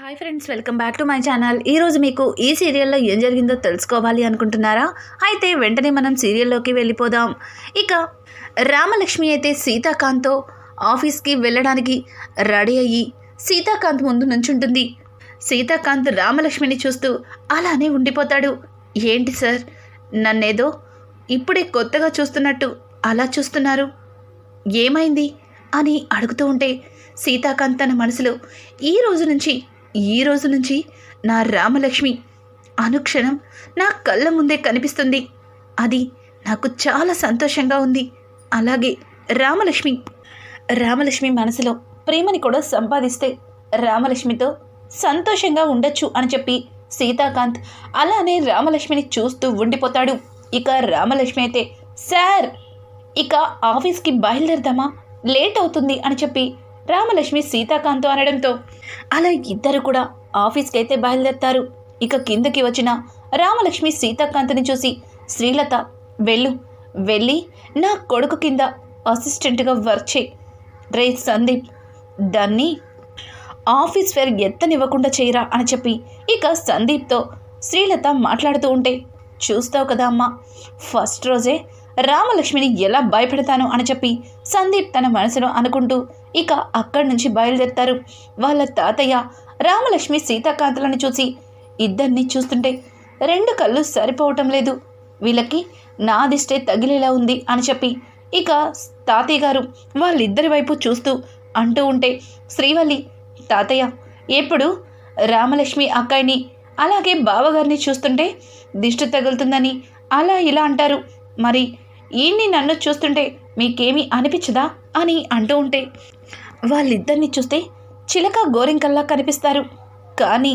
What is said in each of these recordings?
Hi friends welcome back to my channel ఈరోజు మీకు ఈ సీరియల్లో ఏం జరిగిందో తెలుసుకోవాలి అనుకుంటున్నారా? అయితే వెంటనే మనం సీరియల్లోకి వెళ్ళిపోదాం. ఇక రామలక్ష్మి అయితే సీతాకాంత్తో ఆఫీస్కి వెళ్ళడానికి రెడీ అయ్యి సీతాకాంత్ ముందు నుంచుంటుంది. సీతాకాంత్ రామలక్ష్మిని చూస్తూ అలానే ఉండిపోతాడు. ఏంటి సార్ నన్నేదో ఇప్పుడే కొత్తగా చూస్తున్నట్టు అలా చూస్తున్నారు. ఏమైంది? అని అడుగుతూ ఉంటే సీతాకాంత్ తన మనసులో ఈ రోజు నుంచి ఈ రోజు నుంచి నా రామలక్ష్మి అనుక్షణం నా కళ్ళ ముందే కనిపిస్తుంది. అది నాకు చాలా సంతోషంగా ఉంది. అలాగే రామలక్ష్మి. రామలక్ష్మి మనసులో ప్రేమని కూడా సంపాదిస్తే రామలక్ష్మితో సంతోషంగా ఉండొచ్చు అని చెప్పి సీతాకాంత్ అలానే రామలక్ష్మిని చూస్తూ ఉండిపోతాడు. ఇక రామలక్ష్మి అయితే సార్ ఇక ఆఫీస్కి బయలుదేరదామా? లేట్ అవుతుంది అని చెప్పి రామలక్ష్మి సీతాకాంత్ అనడంతో అలా ఇద్దరు కూడా ఆఫీస్కి అయితే బయలుదేరతారు. ఇక కిందకి వచ్చిన రామలక్ష్మి సీతాకాంత్ని చూసి శ్రీలత వెళ్ళు వెళ్ళి నా కొడుకు కింద అసిస్టెంట్గా వర్క్ చేయి. రే సందీప్ దాన్ని ఆఫీస్ ఫేర్ ఎత్తనివ్వకుండా చేయరా అని చెప్పి ఇక సందీప్తో శ్రీలత మాట్లాడుతూ ఉంటే చూస్తావు కదా అమ్మా ఫస్ట్ రోజే రామలక్ష్మిని ఎలా భయపెడతాను అని చెప్పి సందీప్ తన మనసులో అనుకుంటూ ఇక అక్కడి నుంచి బయలుదేరుతారు. వాళ్ళ తాతయ్య రామలక్ష్మి సీతాకాంతలను చూసి ఇద్దరిని చూస్తుంటే రెండు కళ్ళు సరిపోవటం లేదు. వీళ్ళకి నా దిష్టే తగిలేలా ఉంది అని చెప్పి ఇక తాతయ్య గారు వాళ్ళిద్దరి వైపు చూస్తూ అంటూ ఉంటే శ్రీవల్లి తాతయ్య ఎప్పుడు రామలక్ష్మి అక్కాయిని అలాగే బావగారిని చూస్తుంటే దిష్టి తగులుతుందని అలా ఇలా అంటారు. మరి ఈయన్ని నన్ను చూస్తుంటే మీకేమీ అనిపించదా? అని అంటూ ఉంటే వాళ్ళిద్దరిని చూస్తే చిలక గోరింకల్లా కనిపిస్తారు. కానీ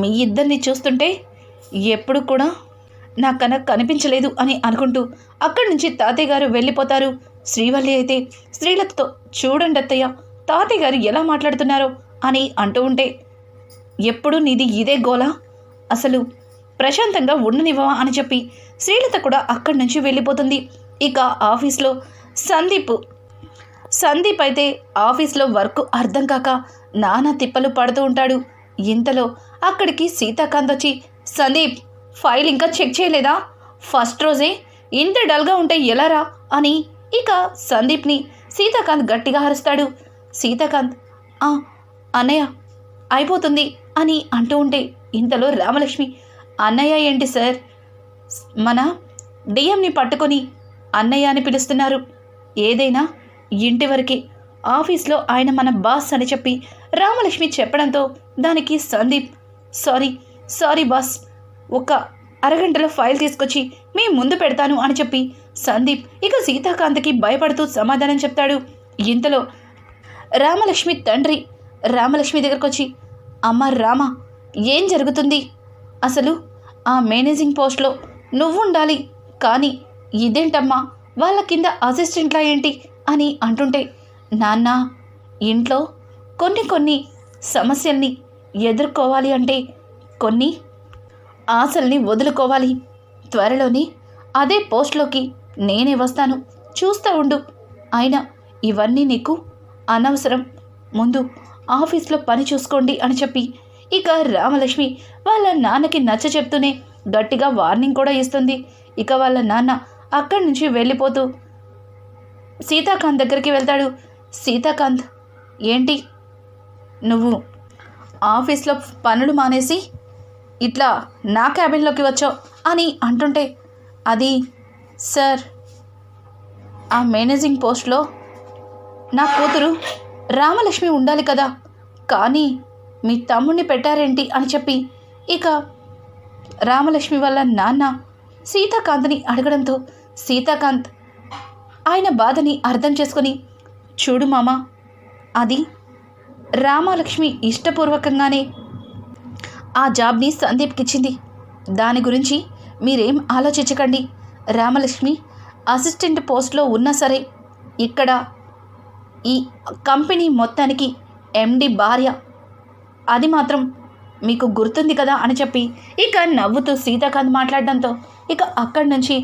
మీ ఇద్దరిని చూస్తుంటే ఎప్పుడు కూడా నా కన కనిపించలేదు అని అనుకుంటూ అక్కడి నుంచి తాతయ్య గారు వెళ్ళిపోతారు. శ్రీవల్లి అయితే స్త్రీలతో చూడండి అత్తయ్య తాతయ్య గారు ఎలా మాట్లాడుతున్నారో అని అంటూ ఉంటే ఎప్పుడు నీది ఇదే గోలా? అసలు ప్రశాంతంగా ఉండనివ్వవా అని చెప్పి శ్రీలత కూడా అక్కడి నుంచి వెళ్ళిపోతుంది. ఇక ఆఫీస్లో సందీప్ సందీప్ అయితే ఆఫీస్లో వర్క్ అర్థం కాక నానా తిప్పలు పడుతూ ఉంటాడు. ఇంతలో అక్కడికి సీతాకాంత్ వచ్చి సందీప్ ఫైల్ ఇంకా చెక్ చేయలేదా? ఫస్ట్ రోజే ఇంత డల్గా ఉంటే ఎలారా అని ఇక సందీప్ని సీతాకాంత్ గట్టిగా అరుస్తాడు. సీతాకాంత్ "ఆ, అన్నయ్య అయిపోతుంది అని అంటూ ఉంటే ఇంతలో రామలక్ష్మి అన్నయ్య ఏంటి సార్? మన డిఎంని పట్టుకొని అన్నయ్య అని పిలుస్తున్నారు. ఏదైనా ఇంటి వరకే. ఆఫీస్లో ఆయన మన బాస్ అని చెప్పి రామలక్ష్మి చెప్పడంతో దానికి సందీప్ సారీ సారీ బాస్ ఒక అరగంటలో ఫైల్ తీసుకొచ్చి మీ ముందు పెడతాను అని చెప్పి సందీప్ ఇక సీతాకాంత్కి భయపడుతూ సమాధానం చెప్తాడు. ఇంతలో రామలక్ష్మి తండ్రి రామలక్ష్మి దగ్గరకు వచ్చి అమ్మ రామ ఏం జరుగుతుంది? అసలు ఆ మేనేజింగ్ పోస్ట్లో నువ్వు ఉండాలి కానీ ఇదేంటమ్మా? వాళ్ళ కింద అసిస్టెంట్లా ఏంటి? అని అంటుంటే నాన్న ఇంట్లో కొన్ని కొన్ని సమస్యల్ని ఎదుర్కోవాలి అంటే కొన్ని ఆశల్ని వదులుకోవాలి. త్వరలోనే అదే పోస్ట్లోకి నేనే వస్తాను. చూస్తూ ఉండు. అయినా ఇవన్నీ నీకు అనవసరం. ముందు ఆఫీస్లో పని చూసుకోండి అని చెప్పి ఇక రామలక్ష్మి వాళ్ళ నాన్నకి నచ్చ చెప్తూనే గట్టిగా వార్నింగ్ కూడా ఇస్తుంది. ఇక వాళ్ళ నాన్న అక్కడి నుంచి వెళ్ళిపోతూ సీతాకాంత్ దగ్గరికి వెళ్తాడు. సీతాకాంత్ ఏంటి? నువ్వు ఆఫీస్లో పనులు మానేసి ఇట్లా నా క్యాబిన్లోకి వచ్చావు అని అంటుంటే అది సార్ ఆ మేనేజింగ్ పోస్ట్లో నా కూతురు రామలక్ష్మి ఉండాలి కదా. కానీ మీ తమ్ముడిని పెట్టారేంటి? అని చెప్పి ఇక రామలక్ష్మి వాళ్ళ నాన్న సీతాకాంత్ని అడగడంతో సీతాకాంత్ ఆయన బాధని అర్థం చేసుకొని చూడు మామా అది రామలక్ష్మి ఇష్టపూర్వకంగానే ఆ జాబ్ని సందీప్కి ఇచ్చింది దాని గురించి మీరేం ఆలోచించకండి. రామలక్ష్మి అసిస్టెంట్ పోస్ట్లో ఉన్నా సరే ఇక్కడ ఈ కంపెనీ మొత్తానికి ఎండి భార్య. అది మాత్రం మీకు గుర్తుంది కదా అని చెప్పి ఇక నవ్వుతూ సీతాకాంత్ మాట్లాడడంతో ఇక అక్కడి నుంచి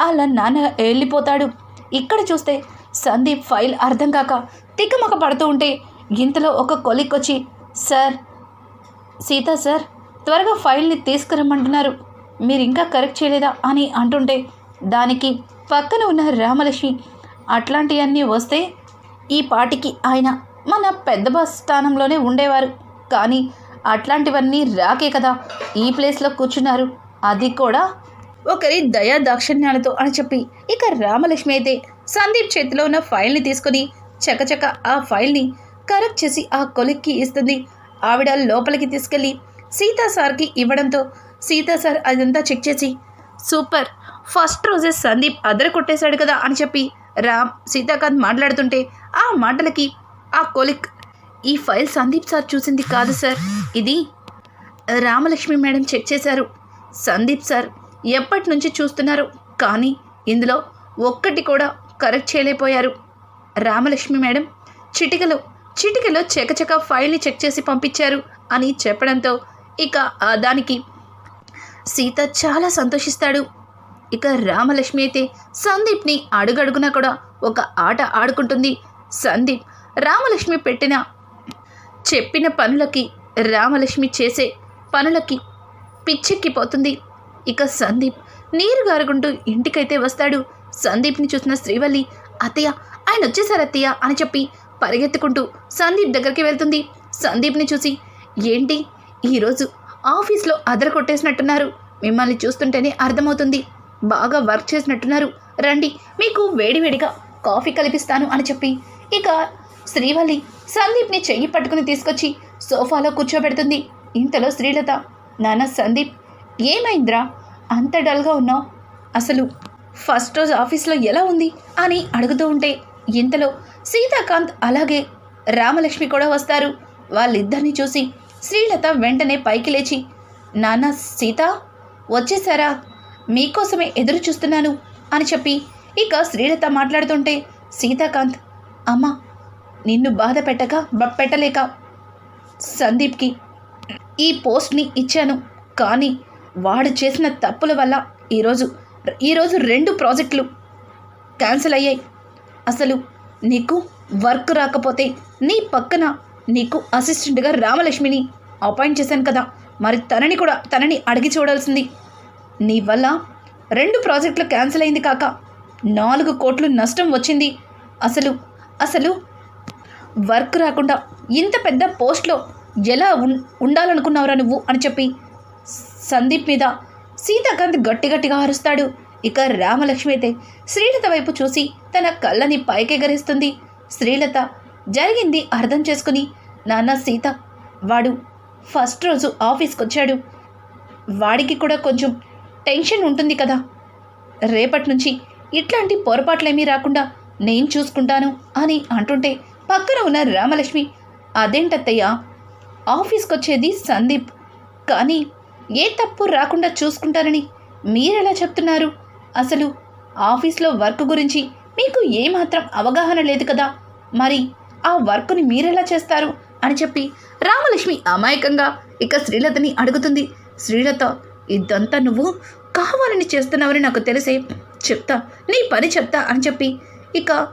వాళ్ళ నాన్న వెళ్ళిపోతాడు. ఇక్కడ చూస్తే సందీప్ ఫైల్ అర్థం కాక తిక్కమక పడుతూ ఉంటే ఇంతలో ఒక కొలిక్ వచ్చి సార్ సీతా సార్ త్వరగా ఫైల్ని తీసుకురమ్మంటున్నారు. మీరు ఇంకా కరెక్ట్ చేయలేదా? అని అంటుంటే దానికి పక్కన ఉన్న రామలక్ష్మి అట్లాంటివన్నీ వస్తే ఈ పాటికి ఆయన మన పెద్ద బస్ స్థానంలోనే ఉండేవారు. కానీ అట్లాంటివన్నీ రాకే కదా ఈ ప్లేస్లో కూర్చున్నారు. అది కూడా ఒకరి దయా దాక్షిణ్యాలతో అని చెప్పి ఇక రామలక్ష్మి అయితే సందీప్ చేతిలో ఉన్న ఫైల్ని తీసుకుని చకచక ఆ ఫైల్ని కరెక్ట్ చేసి ఆ కొలిక్కి ఇస్తుంది. ఆవిడ లోపలికి తీసుకెళ్ళి సీతా సార్కి ఇవ్వడంతో సీతా సార్ అదంతా చెక్ చేసి సూపర్! ఫస్ట్ రోజే సందీప్ అదర కొట్టేశాడు కదా అని చెప్పి రామ్ సీతాకాంత్ మాట్లాడుతుంటే ఆ మాటలకి ఆ కొలిక్ ఈ ఫైల్ సందీప్ సార్ చూసింది కాదు సార్. ఇది రామలక్ష్మి మేడం చెక్ చేశారు. సందీప్ సార్ ఎప్పటి నుంచి చూస్తున్నారు? కానీ ఇందులో ఒక్కటి కూడా కరెక్ట్ చేయలేకపోయారు. రామలక్ష్మి మేడం చిటికలో చిటికలో చకచక ఫైల్ని చెక్ చేసి పంపించారు అని చెప్పడంతో ఇక దానికి సీత చాలా సంతోషిస్తాడు. ఇక రామలక్ష్మి అయితే సందీప్ని అడుగడుగునా కూడా ఒక ఆట ఆడుకుంటుంది. సందీప్ రామలక్ష్మి పెట్టిన చెప్పిన పనులకి రామలక్ష్మి చేసే పనులకి పిచ్చెక్కిపోతుంది. ఇక సందీప్ నీరు గారుకుంటూ ఇంటికైతే వస్తాడు. సందీప్ని చూసిన శ్రీవల్లి అత్తయ్య ఆయన వచ్చేసారు అత్తయ్య అని చెప్పి పరిగెత్తుకుంటూ సందీప్ దగ్గరికి వెళ్తుంది. సందీప్ని చూసి ఏంటి? ఈరోజు ఆఫీస్లో అదర కొట్టేసినట్టున్నారు. మిమ్మల్ని చూస్తుంటేనే అర్థమవుతుంది. బాగా వర్క్ చేసినట్టున్నారు. రండి మీకు వేడివేడిగా కాఫీ కలిపిస్తాను అని చెప్పి ఇక శ్రీవల్లి సందీప్ని చెయ్యి పట్టుకుని తీసుకొచ్చి సోఫాలో కూర్చోబెడుతుంది. ఇంతలో శ్రీలత నాన్న సందీప్ ఏమైందిరా? అంత డల్గా ఉన్నావు? అసలు ఫస్ట్ రోజు ఆఫీస్లో ఎలా ఉంది? అని అడుగుతూ ఉంటే ఇంతలో సీతాకాంత్ అలాగే రామలక్ష్మి కూడా వస్తారు. వాళ్ళిద్దరిని చూసి శ్రీలత వెంటనే పైకి లేచి నాన్న సీత వచ్చేసారా? మీకోసమే ఎదురు చూస్తున్నాను అని చెప్పి ఇక శ్రీలత మాట్లాడుతుంటే సీతాకాంత్ అమ్మ నిన్ను బాధ పెట్టక పెట్టలేక సందీప్కి ఈ పోస్ట్ని ఇచ్చాను. కానీ వాడు చేసిన తప్పుల వల్ల ఈరోజు ఈరోజు రెండు ప్రాజెక్టులు క్యాన్సిల్ అయ్యాయి. అసలు నీకు వర్క్ రాకపోతే నీ పక్కన నీకు అసిస్టెంట్గా రామలక్ష్మిని అపాయింట్ చేశాను కదా. మరి తనని కూడా తనని అడిగి చూడాల్సింది. నీ వల్ల రెండు ప్రాజెక్టులు క్యాన్సిల్ అయింది కాక నాలుగు కోట్లు నష్టం వచ్చింది. అసలు అసలు వర్క్ రాకుండా ఇంత పెద్ద పోస్ట్లో ఎలా ఉండాలనుకున్నావురా నువ్వు అని చెప్పి సందీప్ మీద. సీతాకాంత్ గట్టి గట్టిగా అరుస్తాడు. ఇక రామలక్ష్మి అయితే శ్రీలత వైపు చూసి తన కళ్ళని పైకెగరేస్తుంది. శ్రీలత జరిగింది అర్థం చేసుకుని నాన్న సీత వాడు ఫస్ట్ రోజు ఆఫీస్కి వచ్చాడు వాడికి కూడా కొంచెం టెన్షన్ ఉంటుంది కదా. రేపటి నుంచి ఇట్లాంటి పొరపాట్లేమీ రాకుండా నేను చూసుకుంటాను అని అంటుంటే పక్కన ఉన్న రామలక్ష్మి అదేంటత్తయ్య ఆఫీస్కి వచ్చేది సందీప్. కానీ ఏ తప్పు రాకుండా చూసుకుంటారని మీరెలా చెప్తున్నారు? అసలు ఆఫీస్లో వర్క్ గురించి మీకు ఏమాత్రం అవగాహన లేదు కదా? మరి ఆ వర్క్ని మీరెలా చేస్తారు? అని చెప్పి రామలక్ష్మి అమాయకంగా ఇక శ్రీలతని అడుగుతుంది. శ్రీలత ఇదంతా నువ్వు కావాలని చేస్తున్నావని నాకు తెలిసే. చెప్తా నీ పని చెప్తా అని చెప్పి ఇక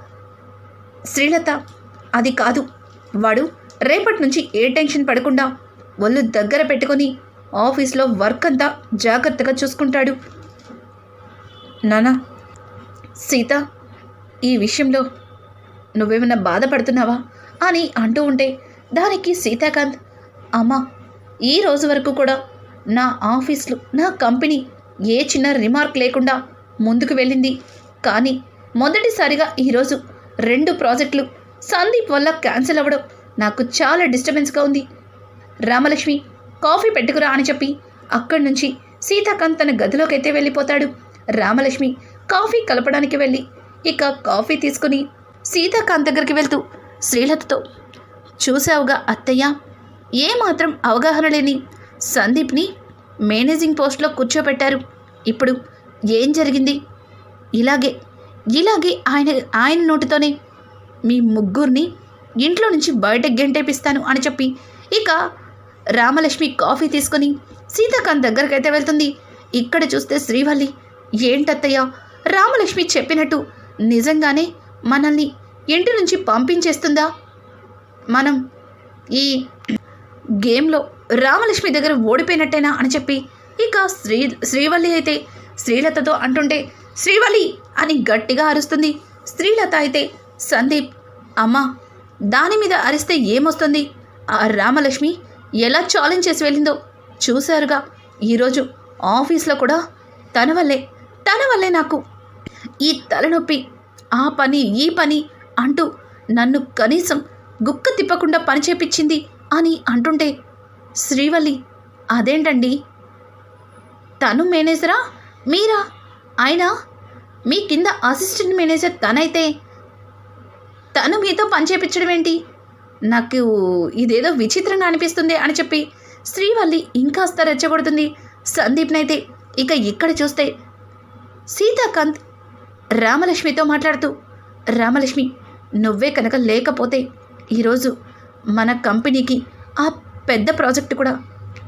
శ్రీలత అది కాదు. వాడు రేపటి నుంచి ఏ టెన్షన్ పడకుండా ఒళ్ళు దగ్గర పెట్టుకొని ఆఫీస్లో వర్క్ అంతా జాగ్రత్తగా చూసుకుంటాడు. నానా సీత ఈ విషయంలో నువ్వేమైనా బాధపడుతున్నావా? అని అంటూ ఉంటే దానికి సీతాకాంత్ అమ్మా ఈ రోజు వరకు కూడా నా ఆఫీస్లో నా కంపెనీ ఏ చిన్న రిమార్క్ లేకుండా ముందుకు వెళ్ళింది. కానీ మొదటిసారిగా ఈరోజు రెండు ప్రాజెక్టులు సందీప్ వల్ల క్యాన్సిల్ అవ్వడం నాకు చాలా డిస్టర్బెన్స్గా ఉంది. రామలక్ష్మి కాఫీ పెట్టుకురా అని చెప్పి అక్కడి నుంచి సీతాకాంత్ తన గదిలోకి అయితే వెళ్ళిపోతాడు. రామలక్ష్మి కాఫీ కలపడానికి వెళ్ళి ఇక కాఫీ తీసుకుని సీతాకాంత్ దగ్గరికి వెళ్తూ శ్రీలతతో చూసావుగా అత్తయ్య ఏమాత్రం అవగాహన లేని సందీప్ని మేనేజింగ్ పోస్ట్లో కూర్చోబెట్టారు. ఇప్పుడు ఏం జరిగింది? ఇలాగే ఇలాగే ఆయన ఆయన నోటితోనే మీ ముగ్గురిని ఇంట్లో నుంచి బయటకు గెంటేపిస్తాను అని చెప్పి ఇక రామలక్ష్మి కాఫీ తీసుకొని సీతాకాంత్ దగ్గరకైతే వెళ్తుంది. ఇక్కడ చూస్తే శ్రీవల్లి ఏంటత్తయ్య రామలక్ష్మి చెప్పినట్టు నిజంగానే మనల్ని ఇంటి నుంచి పంపించేస్తుందా? మనం ఈ గేమ్లో రామలక్ష్మి దగ్గర ఓడిపోయినట్టేనా? అని చెప్పి ఇక శ్రీ శ్రీవల్లి అయితే శ్రీలతతో అంటుంటే శ్రీవల్లి! అని గట్టిగా అరుస్తుంది. శ్రీలత అయితే సందీప్ అమ్మా దాని మీద అరిస్తే ఏమొస్తుంది? ఆ రామలక్ష్మి ఎలా ఛాలెంజ్ చేసి వెళ్ళిందో చూశారుగా. ఈరోజు ఆఫీస్లో కూడా తన వల్లే తన వల్లే నాకు. ఈ తలనొప్పి ఆ పని ఈ పని అంటూ నన్ను కనీసం గుక్క తిప్పకుండా పని చేపించింది అని అంటుంటే శ్రీవల్లి అదేంటండి? తను మేనేజరా? మీరా? ఆయన మీ కింద అసిస్టెంట్ మేనేజర్ తనైతే తను మీతో పని చేపించడం ఏంటి? నాకు ఇదేదో విచిత్రంగా అనిపిస్తుంది అని చెప్పి శ్రీవల్లి ఇంకాస్త రెచ్చగొడుతుంది. సందీప్నైతే ఇక ఇక్కడ చూస్తే సీతాకాంత్ రామలక్ష్మితో మాట్లాడుతూ రామలక్ష్మి నువ్వే కనుక లేకపోతే ఈరోజు మన కంపెనీకి ఆ పెద్ద ప్రాజెక్ట్ కూడా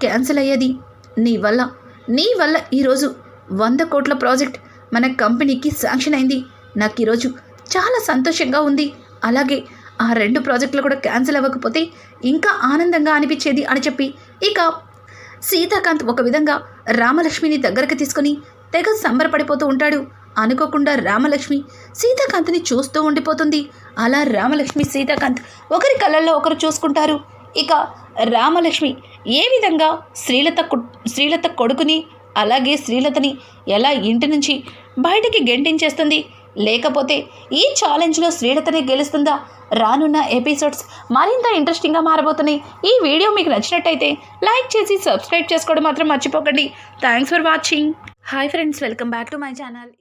క్యాన్సిల్ అయ్యేది. నీ వల్ల నీ వల్ల ఈరోజు వంద కోట్ల ప్రాజెక్ట్ మన కంపెనీకి శాంక్షన్ అయింది. నాకు ఈరోజు చాలా సంతోషంగా ఉంది. అలాగే ఆ రెండు ప్రాజెక్టులు కూడా క్యాన్సిల్ అవ్వకపోతే ఇంకా ఆనందంగా అనిపించేది అని చెప్పి ఇక సీతాకాంత్ ఒక విధంగా రామలక్ష్మిని దగ్గరకు తీసుకొని తెగ సంబరపడిపోతూ ఉంటాడు. అనుకోకుండా రామలక్ష్మి సీతాకాంత్ని చూస్తూ ఉండిపోతుంది. అలా రామలక్ష్మి సీతాకాంత్ ఒకరి కళ్ళల్లో ఒకరు చూసుకుంటారు. ఇక రామలక్ష్మి ఏ విధంగా శ్రీలత శ్రీలత కొడుకుని అలాగే శ్రీలతని ఎలా ఇంటి నుంచి బయటికి గెంటించేస్తుంది? లేకపోతే ఈ ఛాలెంజ్లో శ్రీలతనే గెలుస్తుందా? రానున్న ఎపిసోడ్స్ మరింత ఇంట్రెస్టింగ్గా మారబోతున్నాయి. ఈ వీడియో మీకు నచ్చినట్టయితే లైక్ చేసి సబ్స్క్రైబ్ చేసుకోవడం మాత్రం మర్చిపోకండి. Thanks for watching. Hi friends welcome back to my channel.